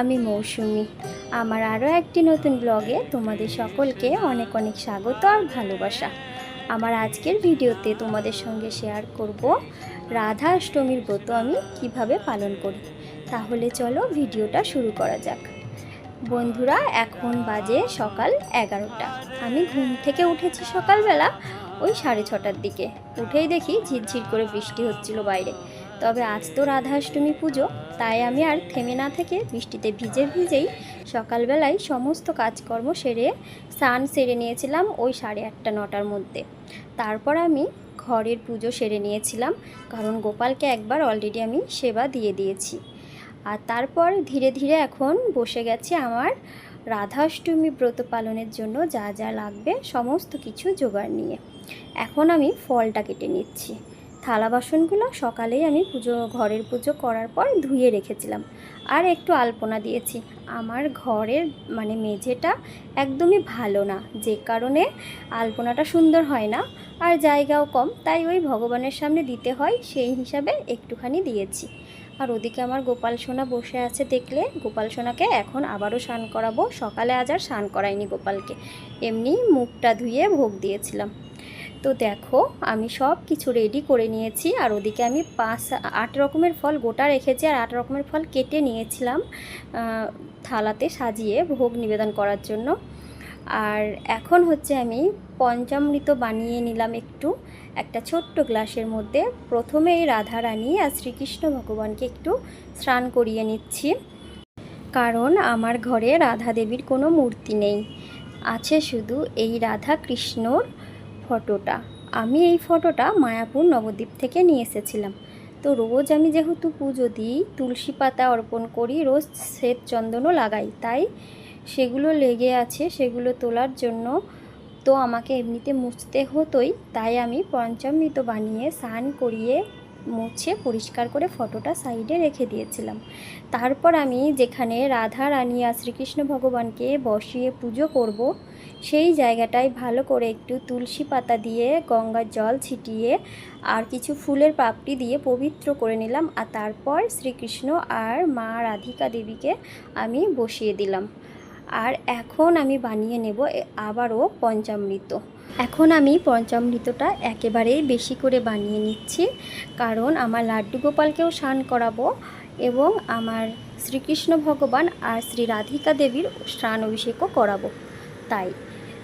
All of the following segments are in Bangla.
আমি মৌসুমি। আমার আরও একটি নতুন ব্লগে তোমাদের সকলকে অনেক অনেক স্বাগত আর ভালোবাসা। আমার আজকের ভিডিওতে তোমাদের সঙ্গে শেয়ার করব রাধা অষ্টমীর ব্রত আমি কীভাবে পালন করি। তাহলে চলো ভিডিওটা শুরু করা যাক। বন্ধুরা, এখন বাজে সকাল এগারোটা। আমি ঘুম থেকে উঠেছি সকালবেলা ওই সাড়ে ছটার দিকে। উঠেই দেখি ঝিরঝির করে বৃষ্টি হচ্ছিল বাইরে। তবে আজ তো রাধাষ্টমী পুজো, তাই আমি আর থেমে না থেকে বৃষ্টিতে ভিজে ভিজেই সকালবেলায় সমস্ত কাজকর্ম সেরে স্নান সেরে নিয়েছিলাম ওই সাড়ে আটটা, নটার মধ্যে। তারপর আমি ঘরের পুজো সেরে নিয়েছিলাম, কারণ গোপালকে একবার অলরেডি আমি সেবা দিয়ে দিয়েছি। আর তারপর ধীরে ধীরে এখন বসে গেছি আমার রাধাষ্টমী ব্রত পালনের জন্য যা যা লাগবে সমস্ত কিছু জোগাড় নিয়ে। এখন আমি ফলটা কেটে নিচ্ছি। থালা বাসনগুলো সকালেই আমি পুজো, ঘরের পুজো করার পর ধুয়ে রেখেছিলাম। আর একটু আলপনা দিয়েছি। আমার ঘরের মানে মেঝেটা একদমই ভালো না। যে কারণে আলপনাটা সুন্দর হয় না। আর জায়গাও কম। তাই ওই ভগবানের সামনে দিতে হয়। সেই হিসাবে একটুখানি দিয়েছি। আর ওদিকে আমার গোপাল সোনা বসে আছে দেখলে। গোপাল সোনাকে এখন আবারও স্নান করাবো। সকালে আজ আর স্নান করাইনি গোপালকে। এমনি মুখটা ধুয়ে ভোগ দিয়েছিলাম। তো দেখো, আমি সব কিছু রেডি করে নিয়েছি আর ওদিকে আমি পাঁচ, আট রকমের ফল গোটা রেখেছি আর আট রকমের ফল কেটে নিয়েছিলাম থালাতে সাজিয়ে ভোগ নিবেদন করার জন্য। আর এখন হচ্ছে আমি পঞ্চামৃত বানিয়ে নিলাম একটু, একটা ছোট্ট গ্লাসের মধ্যে। প্রথমে এই রাধা রানী আর শ্রীকৃষ্ণ ভগবানকে একটু স্নান করিয়ে নিচ্ছি। কারণ আমার ঘরে রাধা দেবীর কোনো মূর্তি নেই। আছে শুধু এই রাধা কৃষ্ণর ফটোটা। আমি এই ফটোটা মায়াপুর নবদ্বীপ থেকে নিয়ে এসেছিলাম। তো রোজ আমি যেহেতু পুজো দিই, তুলসী পাতা অর্পণ করি, রোজ শ্বেত চন্দনও লাগাই। তাই সেগুলো লেগে আছে, সেগুলো তোলার জন্য তো আমাকে এমনিতে মুছতে হতোই। তাই আমি পঞ্চামৃত বানিয়ে, স্নান করিয়ে মুছে পরিষ্কার করে ফটোটা সাইডে রেখে দিয়েছিলাম। তারপর আমি যেখানে রাধা রানী আর শ্রীকৃষ্ণ ভগবানকে বসিয়ে পুজো করব, সেই জায়গাটায় ভালো করে একটু তুলসী পাতা দিয়ে গঙ্গার জল ছিটিয়ে আর কিছু ফুলের পাপড়ি দিয়ে পবিত্র করে নিলাম আর তারপর শ্রীকৃষ্ণ আর মা রাধিকা দেবীকে আমি বসিয়ে দিলাম। আর এখন আমি বানিয়ে নেব আবারও পঞ্চামৃত। এখন আমি পঞ্চামৃতটা একেবারেই বেশি করে বানিয়ে নিচ্ছি, কারণ আমার লাড্ডু গোপালকেও স্নান করাবো এবং আমার শ্রীকৃষ্ণ ভগবান আর শ্রী রাধিকা দেবীর স্নান অভিষেকও করাবো। তাই,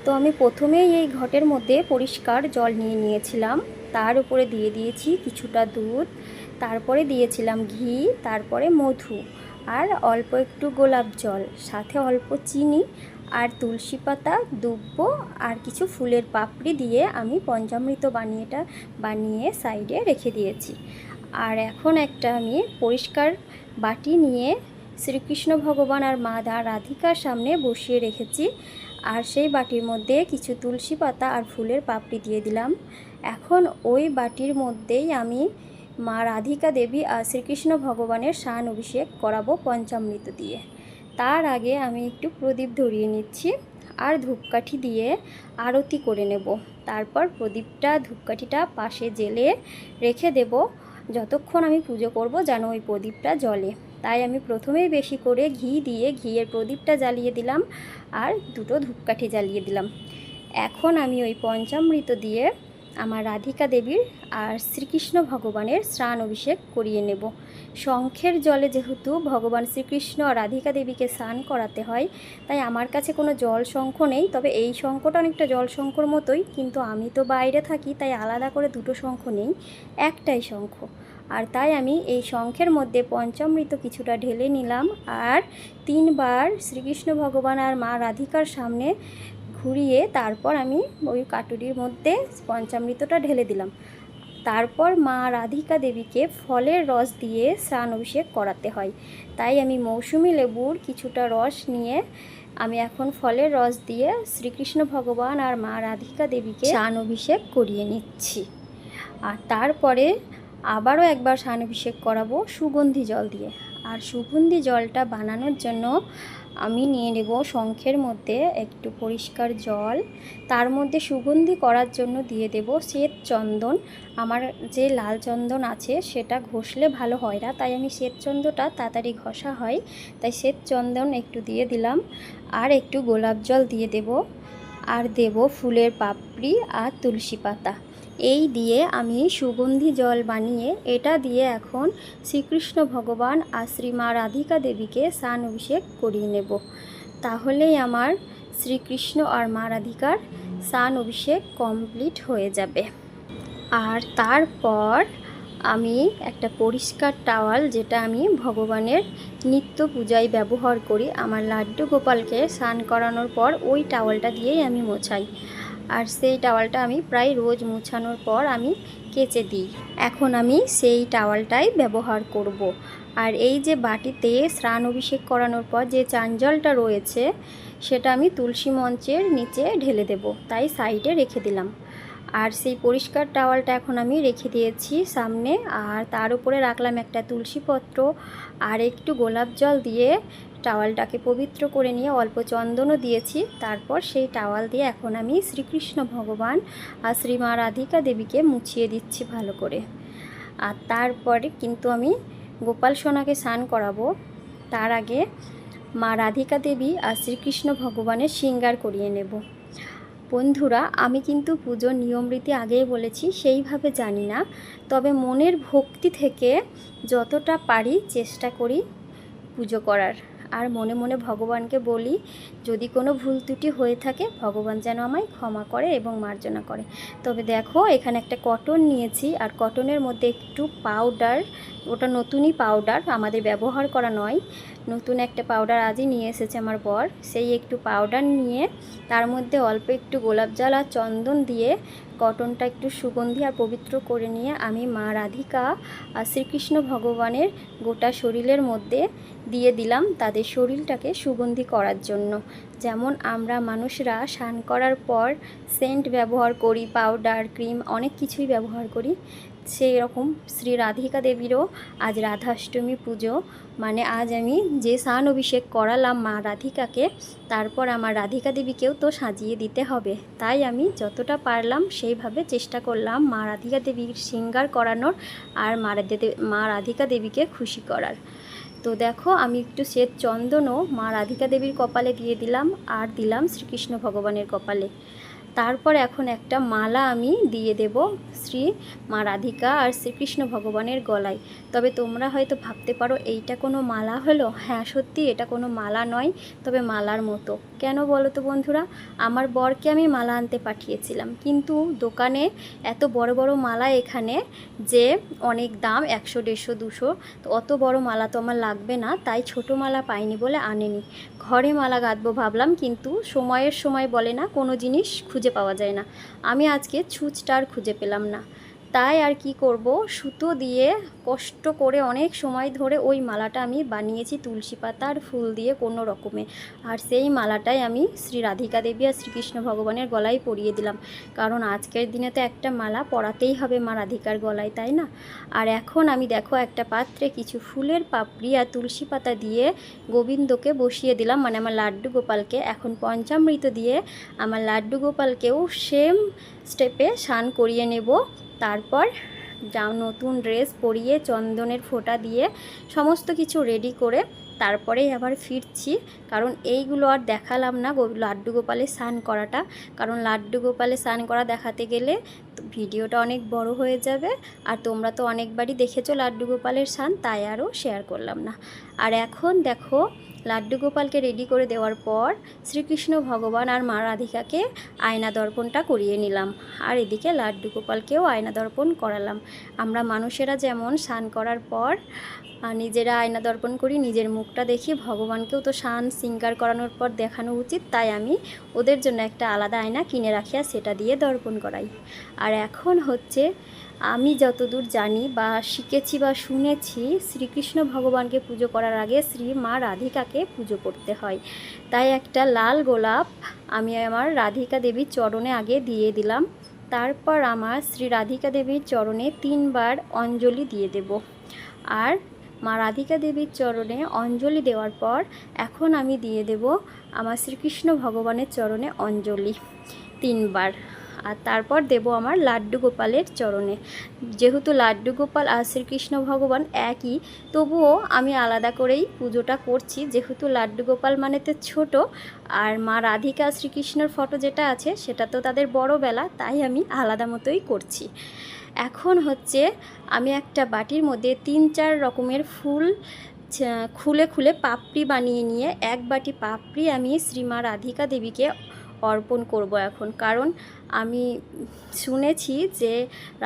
তো আমি প্রথমেই এই ঘটের মধ্যে পরিষ্কার জল নিয়ে নিয়েছিলাম, তার উপরে দিয়ে দিয়েছি কিছুটা দুধ, তারপরে দিয়েছিলাম ঘি, তারপরে মধু আর অল্প একটু গোলাপ জল, সাথে অল্প চিনি আর তুলসী পাতা, দুব্ব আর কিছু ফুলের পাপড়ি দিয়ে আমি পঞ্চামৃত বানিয়েটা বানিয়ে সাইডে রেখে দিয়েছি। আর এখন একটা আমি পরিষ্কার বাটি নিয়ে শ্রীকৃষ্ণ ভগবান আর মা দা রাধিকার সামনে বসিয়ে রেখেছি। আর সেই বাটির মধ্যে কিছু তুলসী পাতা আর ফুলের পাপড়ি দিয়ে দিলাম। এখন ওই বাটির মধ্যেই আমি মা রাধিকা দেবী আর শ্রীকৃষ্ণ ভগবানের স্নান অভিষেক করাবো পঞ্চামৃত দিয়ে। তার আগে আমি একটু প্রদীপ ধরিয়ে নিচ্ছি আর ধূপকাঠি দিয়ে আরতি করে নেব। তারপর প্রদীপটা, ধূপকাঠিটা পাশে জেলে রেখে দেব। যতক্ষণ আমি পুজো করব যেন ওই প্রদীপটা জ্বলে। তাই আমি প্রথমেই বেশি করে ঘি দিয়ে ঘিয়ের প্রদীপটা জ্বালিয়ে দিলাম আর দুটো ধূপকাঠি জ্বালিয়ে দিলাম। এখন আমি ওই পঞ্চামৃত দিয়ে আমার রাধিকা দেবীর আর শ্রীকৃষ্ণ ভগবানের স্নান অভিষেক করিয়ে নেব। শঙ্খের জলে যেহেতু ভগবান শ্রীকৃষ্ণ আর রাধিকা দেবীকে স্নান করাতে হয়, তাই আমার কাছে কোনো জল শঙ্খ নেই। তবে এই শঙ্খটা অনেকটা জল শঙ্খর মতোই, কিন্তু আমি তো বাইরে থাকি, তাই আলাদা করে দুটো শঙ্খ নেই, একটাই শঙ্খ। আর তাই আমি এই শঙ্খের মধ্যে পঞ্চামৃত কিছুটা ঢেলে নিলাম। আর তিনবার শ্রীকৃষ্ণ ভগবান আর মা রাধিকার সামনে ঘুরিয়ে তারপর আমি ওই কাটুরির মধ্যে পঞ্চামৃতটা ঢেলে দিলাম। তারপর মা রাধিকা দেবীকে ফলের রস দিয়ে স্নান অভিষেক করাতে হয়। তাই আমি মৌসুমি লেবুর কিছুটা রস নিয়ে আমি এখন ফলের রস দিয়ে শ্রীকৃষ্ণ ভগবান আর মা রাধিকা দেবীকে স্নান অভিষেক করিয়ে নিচ্ছি। আর তারপরে আবারও একবার স্নান অভিষেক করাবো সুগন্ধি জল দিয়ে। আর সুগন্ধি জলটা বানানোর জন্য আমি নিয়ে নেব শঙ্খের মধ্যে একটু পরিষ্কার জল। তার মধ্যে সুগন্ধি করার জন্য দিয়ে দেব শ্বেত চন্দন। আমার যে লাল চন্দন আছে সেটা ঘষলে ভালো হয় না, তাই আমি শ্বেত চন্দনটা তাড়াতাড়ি ঘষা হয়। তাই শ্বেত চন্দন একটু দিয়ে দিলাম আর একটু গোলাপ জল দিয়ে দেব। আর দেব ফুলের পাপড়ি আর তুলসী পাতা। এই দিয়ে আমি সুগন্ধি জল বানিয়ে এটা দিয়ে এখন শ্রীকৃষ্ণ ভগবান আর শ্রীমা রাধিকা দেবীকে স্নান অভিষেক করিয়ে নেব। তাহলেই আমার শ্রীকৃষ্ণ আর মা রাধিকার স্নান অভিষেক কমপ্লিট হয়ে যাবে। আর তারপর আমি একটা পরিষ্কার টাওয়াল যেটা আমি ভগবানের নিত্য পূজায় ব্যবহার করি, আমার লাড্ডু গোপালকে স্নান করানোর পর ওই টাওয়ালটা দিয়েই আমি মোছাই। আর সেই টাওয়ালটা আমি প্রায় রোজ মুছানোর পর আমি কেচে দিই এখন আমি সেই টাওয়ালটাই ব্যবহার করব। আর এই যে বাটিতে স্নান অভিষেক করানোর পর যে চাঞ্জলটা রয়েছে, সেটা আমি তুলসী মঞ্চের নিচে ঢেলে দেব, তাই সাইডে রেখে দিলাম আর সেই পরিষ্কার টাওয়ালটা এখন আমি রেখে দিয়েছি সামনে, আর তার উপরে রাখলাম একটা তুলসীপত্র আর একটু গোলাপ জল দিয়ে টাওয়ালটাকে পবিত্র করে নিয়ে অল্প চন্দনও দিয়েছি। তারপর সেই টাওয়াল দিয়ে এখন আমি শ্রীকৃষ্ণ ভগবান আর শ্রীমা রাধিকা দেবীকে মুছিয়ে দিচ্ছি ভালো করে। আর তারপরে কিন্তু আমি গোপাল সোনাকে স্নান করাবো। তার আগে মা রাধিকা দেবী আর শ্রীকৃষ্ণ ভগবানের শৃঙ্গার করিয়ে নেব। বন্ধুরা, আমি কিন্তু পুজোর নিয়ম রীতি আগেই বলেছি, সেইভাবে জানি না। তবে মনের ভক্তি থেকে যতটা পারি চেষ্টা করি পুজো করার। আর মনে মনে ভগবানকে বলি, যদি কোনো ভুল ত্রুটি হয়ে থাকে, ভগবান যেন আমায় ক্ষমা করে এবং মার্জনা করে। তবে দেখো, এখানে একটা কটন নিয়েছি, আর কটনের মধ্যে একটু পাউডার ওটা নতুনই পাউডার আমাদের ব্যবহার করা নয়। নতুন একটা পাউডার আজই নিয়ে এসেছে আমার বর। সেই একটু পাউডার নিয়ে তার মধ্যে অল্প একটু গোলাপ জল আর চন্দন দিয়ে কটনটা একটু সুগন্ধি আর পবিত্র করে নিয়ে আমি মা রাধিকা আর শ্রীকৃষ্ণ ভগবানের গোটা শরীরের মধ্যে দিয়ে দিলাম তাদের শরীরটাকে সুগন্ধি করার জন্য। যেমন আমরা মানুষরা স্নান করার পর সেন্ট ব্যবহার করি পাউডার ক্রিম অনেক কিছুই ব্যবহার করি। সেই রকম শ্রী রাধিকা দেবীরও আজ রাধাষ্টমী পুজো। মানে আজ আমি যে স্নান অভিষেক করালাম মা রাধিকাকে, তারপর আমার রাধিকা দেবীকেও তো সাজিয়ে দিতে হবে। তাই আমি যতটা পারলাম সেইভাবে চেষ্টা করলাম মা রাধিকা দেবীর শৃঙ্গার করানোর আর মা মা রাধিকা দেবীকে খুশি করার। তো দেখো, আমি একটু শ্বেত চন্দনও মা রাধিকা দেবীর কপালে দিয়ে দিলাম আর দিলাম শ্রীকৃষ্ণ ভগবানের কপালে। তারপর এখন একটা মালা আমি দিয়ে দেব শ্রী মা রাধিকা আর শ্রীকৃষ্ণ ভগবানের গলায়। তবে তোমরা হয়তো ভাবতে পারো, এইটা কোনো মালা হলো? হ্যাঁ সত্যি এটা কোনো মালা নয়, তবে মালার মতো। কেন বলো তো বন্ধুরা? আমার বরকে আমি মালা আনতে পাঠিয়েছিলাম। কিন্তু দোকানে এত বড় বড় মালা এখানে যে অনেক দাম, একশো, দেড়শো, দুশো, তো অত বড় মালা তো আমার লাগবে না, তাই ছোট মালা পাইনি বলে আনেনি। ঘরে মালা গাঁথবো ভাবলাম, কিন্তু সময়ের সময় বলে না, কোনো জিনিস খুঁজে পাওয়া যায় না। আমি আজকে ছুঁচটা আর খুঁজে পেলাম না। তাই আর কি করব? সুতো দিয়ে কষ্ট করে অনেক সময় ধরে ওই মালাটা আমি বানিয়েছি তুলসী পাতা আর ফুল দিয়ে কোনো রকমে। আর সেই মালাটাই আমি শ্রী রাধিকা দেবী আর শ্রীকৃষ্ণ ভগবানের গলায় পরিয়ে দিলাম। কারণ আজকের দিনে তো একটা মালা পরাতেই হবে মা রাধিকার গলায়, তাই না? আর এখন আমি দেখো একটা পাত্রে কিছু ফুলের পাপড়ি আর তুলসী পাতা দিয়ে গোবিন্দকে বসিয়ে দিলাম মানে আমার লাড্ডু গোপালকে। এখন পঞ্চামৃত দিয়ে আমার লাড্ডু গোপালকেও সেম স্টেপে স্নান করিয়ে নেব। তারপর যা নতুন ড্রেস পরিয়ে চন্দনের ফোঁটা দিয়ে সমস্ত কিছু রেডি করে তারপরেই আবার ফিরছি। কারণ এইগুলো আর দেখালাম না লাড্ডু গোপালে স্নান করাটা। কারণ লাড্ডু গোপালে স্নান করা দেখাতে গেলে ভিডিওটা অনেক বড় হয়ে যাবে। আর তোমরা তো অনেকবারই দেখেছ লাড্ডু গোপালের স্নান, তাই আরও শেয়ার করলাম না। আর এখন দেখো লাড্ডু গোপালকে রেডি করে দেওয়ার পর শ্রীকৃষ্ণ ভগবান আর মা রাধিকাকে আয়না দর্পণটা করিয়ে নিলাম। আর এদিকে লাড্ডু গোপালকেও আয়না দর্পণ করালাম। আমরা মানুষেরা যেমন স্নান করার পর নিজেরা আয়না দর্পণ করি, নিজের মুখটা দেখি, ভগবানকেও তো স্নান শৃঙ্গার করানোর পর দেখানো উচিত, তাই আমি ওদের জন্য একটা আলাদা আয়না কিনে রাখি আর সেটা দিয়ে দর্পণ করাই। আর এখন হচ্ছে আমি যতদূর জানি বা শিখেছি বা শুনেছি, শ্রীকৃষ্ণ ভগবানকে পুজো করার আগে শ্রী মা রাধিকাকে পুজো করতে হয়। তাই একটা লাল গোলাপ আমি আমার রাধিকা দেবীর চরণে আগে দিয়ে দিলাম। তারপর আমার শ্রী রাধিকা দেবীর চরণে তিনবার অঞ্জলি দিয়ে দেব। আর মা রাধিকা দেবীর চরণে অঞ্জলি দেওয়ার পর এখন আমি দিয়ে দেব আমার শ্রীকৃষ্ণ ভগবানের চরণে অঞ্জলি তিনবার। আর তারপর দেব আমার লাড্ডু গোপালের চরণে। যেহেতু লাড্ডু গোপাল আর শ্রীকৃষ্ণ ভগবান একই, তবুও আমি আলাদা করেই পুজোটা করছি। যেহেতু লাড্ডু গোপাল মানে তো ছোটো, আর মা রাধিকা শ্রীকৃষ্ণর ফটো যেটা আছে, সেটা তো তাদের বড় বেলা তাই আমি আলাদা মতোই করছি। এখন হচ্ছে আমি একটা বাটির মধ্যে তিন চার রকমের ফুল খুলে খুলে পাপড়ি বানিয়ে নিয়ে এক বাটি পাপড়ি আমি শ্রীমা রাধিকা দেবীকে অর্পণ করব এখন। কারণ আমি শুনেছি যে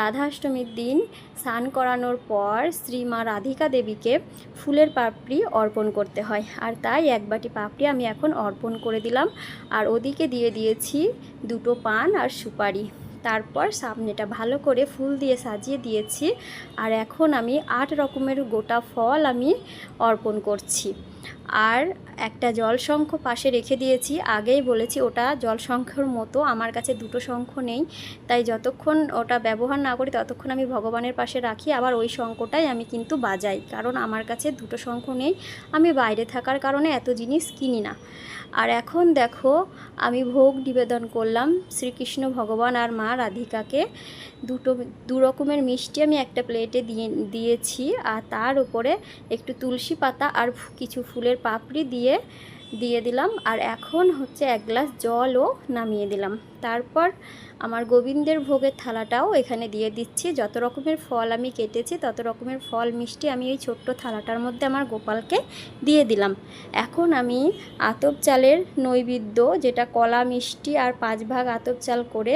রাধাষ্টমীর দিন স্নান করানোর পর শ্রীমা রাধিকা দেবীকে ফুলের পাপড়ি অর্পণ করতে হয়। আর তাই এক বাটি পাপড়ি আমি এখন অর্পণ করে দিলাম। আর ওদিকে দিয়ে দিয়েছি দুটো পান আর সুপারি। তারপর সামনেটা ভালো করে ফুল দিয়ে সাজিয়ে দিয়েছি। আর এখন আমি আট রকমের গোটা ফল আমি অর্পণ করছি। আর একটা জল শঙ্খ পাশে রেখে দিয়েছি। আগেই বলেছি, ওটা জল শঙ্খর মতো। আমার কাছে দুটো শঙ্খ নেই। তাই যতক্ষণ ওটা ব্যবহার না করি, ততক্ষণ আমি ভগবানের পাশে রাখি। আবার ওই শঙ্খটাই আমি কিন্তু বাজাই। কারণ আমার কাছে দুটো শঙ্খ নেই। আমি বাইরে থাকার কারণে এত জিনিস কিনি না। আর এখন দেখো, আমি ভোগ নিবেদন করলাম শ্রীকৃষ্ণ ভগবান আর মা রাধিকাকে। দুটো, দু রকমের মিষ্টি আমি একটা প্লেটে দিয়ে, দিয়েছি। আর তার উপরে একটু তুলসী পাতা আর কিছু ফুলের পাপড়ি দিয়ে দিয়ে দিয়ে দিলাম। আর এখন হচ্ছে এক গ্লাস জলও নামিয়ে দিলাম। তারপর আমার গোবিন্দের ভোগের থালাটাও এখানে দিয়ে দিচ্ছি। যত রকমের ফল আমি কেটেছি, তত রকমের ফল, মিষ্টি আমি এই ছোট্ট থালাটার মধ্যে আমার গোপালকে দিয়ে দিলাম। এখন আমি আতপ চালের নৈবেদ্য, যেটা কলা, মিষ্টি আর পাঁচ ভাগ আতপ চাল করে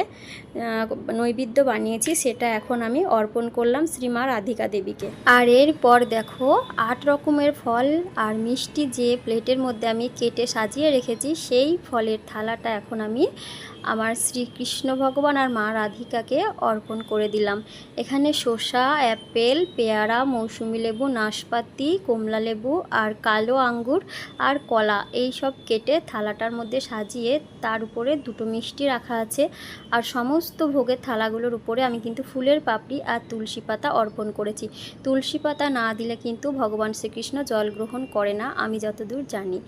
নৈবেদ্য বানিয়েছি, সেটা এখন আমি অর্পণ করলাম শ্রীমা রাধিকা দেবীকে। আর এরপর দেখো, আট রকমের ফল আর মিষ্টি যে প্লেটের মধ্যে আমি কেটে সাজিয়ে রেখেছি, সেই ফলের থালাটা এখন আমি আমার শ্রীকৃষ্ণ ভগবান আর মা রাধিকাকে অর্পণ করে দিলাম। এখানে শসা, অ্যাপেল, পেয়ারা, মৌসুমি লেবু, নাশপাতি, কমলা লেবু আর কালো আঙ্গুর আর কলা এই সব কেটে থালাটার মধ্যে সাজিয়ে তার উপরে দুটো মিষ্টি রাখা আছে। আর সমস্ত ভোগের থালাগুলোর উপরে আমি কিন্তু ফুলের পাপড়ি আর তুলসী পাতা অর্পণ করেছি। তুলসী পাতা না দিলে কিন্তু ভগবান শ্রীকৃষ্ণ জল গ্রহণ করে না, আমি যতদূর জানি।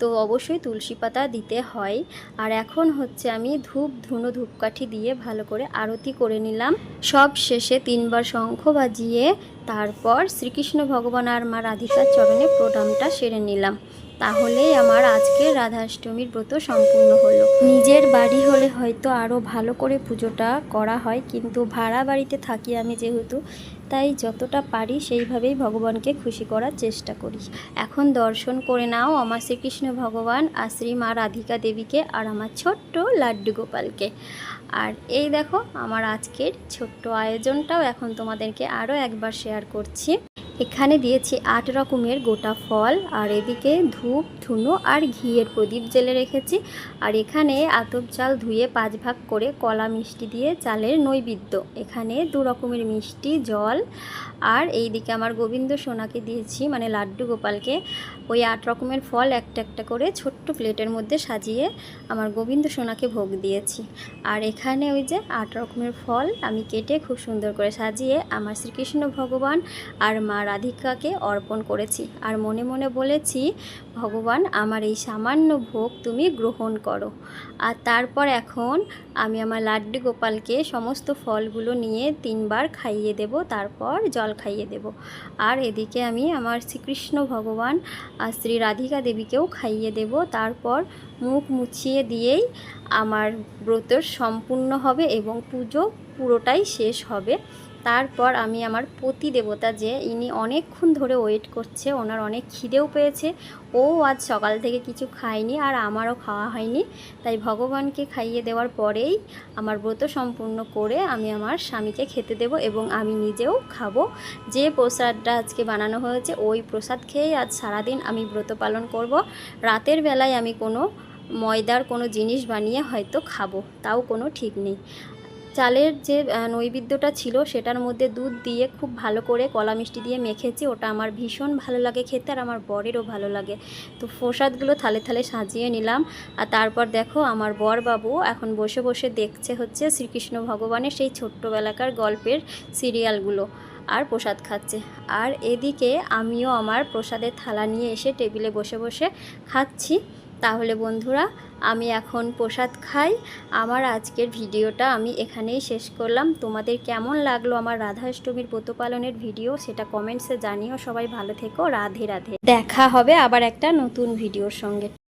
তো অবশ্যই তুলসী পাতা দিতে হয়। আর এখন হচ্ছে আমি ধূপ ধুনো ধূপকাঠি দিয়ে ভালো করে আরতি করে নিলাম। সব শেষে তিনবার শঙ্খ বাজিয়ে তারপর শ্রীকৃষ্ণ ভগবান আর মা রাধিকার চরণে প্রোগ্রামটা সেরে নিলাম। তাহলেই আমার আজকের রাধাষ্টমীর ব্রত সম্পূর্ণ হলো। নিজের বাড়ি হলে হয়তো আরও ভালো করে পুজোটা করা হয়, কিন্তু ভাড়া বাড়িতে থাকি আমি যেহেতু, তাই যতটা পারি সেইভাবেই ভগবানকে খুশি করার চেষ্টা করি। এখন দর্শন করে নাও আমার শ্রীকৃষ্ণ ভগবান আর শ্রী মা রাধিকা দেবীকে আর আমার ছোট্ট লাড্ডু গোপালকে। আর এই দেখো, আমার আজকের ছোট্ট আয়োজনটাও এখন তোমাদেরকে আরও একবার শেয়ার করছি। এখানে দিয়েছি আট রকমের গোটা ফল, আর এদিকে ধূপ, ধুনো আর ঘিয়ের প্রদীপ জেলে রেখেছি। আর এখানে আতপ চাল ধুয়ে পাঁচ ভাগ করে কলা মিষ্টি দিয়ে চালের নৈবিদ্য। এখানে দু রকমের মিষ্টি, জল, আর এইদিকে আমার গোবিন্দ সোনাকে দিয়েছি মানে লাড্ডু গোপালকে। ওই আট রকমের ফল একটা একটা করে ছোট্ট প্লেটের মধ্যে সাজিয়ে আমার গোবিন্দ সোনাকে ভোগ দিয়েছি। আর এখানে ওই যে আট রকমের ফল আমি কেটে খুব সুন্দর করে সাজিয়ে আমার শ্রীকৃষ্ণ ভগবান আর মা রাধিকাকে অর্পণ করেছি। আর মনে মনে বলেছি ভগবান, আমার এই সামান্য ভোগ তুমি গ্রহণ করো। আর তারপর এখন আমি আমার লাড্ডু গোপালকে সমস্ত ফলগুলো নিয়ে তিনবার খাইয়ে দেব, তারপর জল খাইয়ে দেব। আর এদিকে আমি আমার শ্রীকৃষ্ণ ভগবান আর শ্রী রাধিকা দেবীকেও খাইয়ে দেব। তারপর মুখ মুছিয়ে দিয়েই আমার ব্রত সম্পূর্ণ হবে এবং পুজো পুরোটাই শেষ হবে। তারপর আমি আমার পতি দেবতা যে ইনি অনেকক্ষণ ধরে ওয়েট করছে, ওনার অনেক খিদেও পেয়েছে। ও আজ সকাল থেকে কিছু খায়নি আর আমারও খাওয়া হয়নি। তাই ভগবানকে খাইয়ে দেওয়ার পরেই আমার ব্রত সম্পূর্ণ করে আমি আমার স্বামীকে খেতে দেব এবং আমি নিজেও খাব। যে প্রসাদটা আজকে বানানো হয়েছে, ওই প্রসাদ খেয়েই আজ সারাদিন আমি ব্রত পালন করব। রাতের বেলায় আমি কোনো ময়দার কোনো জিনিস বানিয়ে হয়তো খাব, তাও কোনো ঠিক নেই। চালের যে নৈবেদ্যটা ছিল সেটার মধ্যে দুধ দিয়ে খুব ভালো করে কলা মিষ্টি দিয়ে মেখেছি। ওটা আমার ভীষণ ভালো লাগে খেতে আর আমার বরেরও ভালো লাগে। তো প্রসাদগুলো থালে থালে সাজিয়ে নিলাম। আর তারপর দেখো আমার বর বাবু এখন বসে বসে দেখছে হচ্ছে শ্রীকৃষ্ণ ভগবানের সেই ছোট্টবেলাকার গল্পের সিরিয়ালগুলো আর প্রসাদ খাচ্ছে। আর এদিকে আমিও আমার প্রসাদের থালা নিয়ে এসে টেবিলে বসে বসে খাচ্ছি। তাহলে বন্ধুরা, আমি এখন প্রসাদ খাই। আমার আজকের ভিডিওটা আমি এখানেই শেষ করলাম। তোমাদের কেমন লাগল আমার রাধাষ্টমীর ব্রত পালনের ভিডিও, সেটা কমেন্টসে জানিও। সবাই ভালো থেকো। রাধে রাধে। দেখা হবে আবার একটা নতুন ভিডিওর সঙ্গে।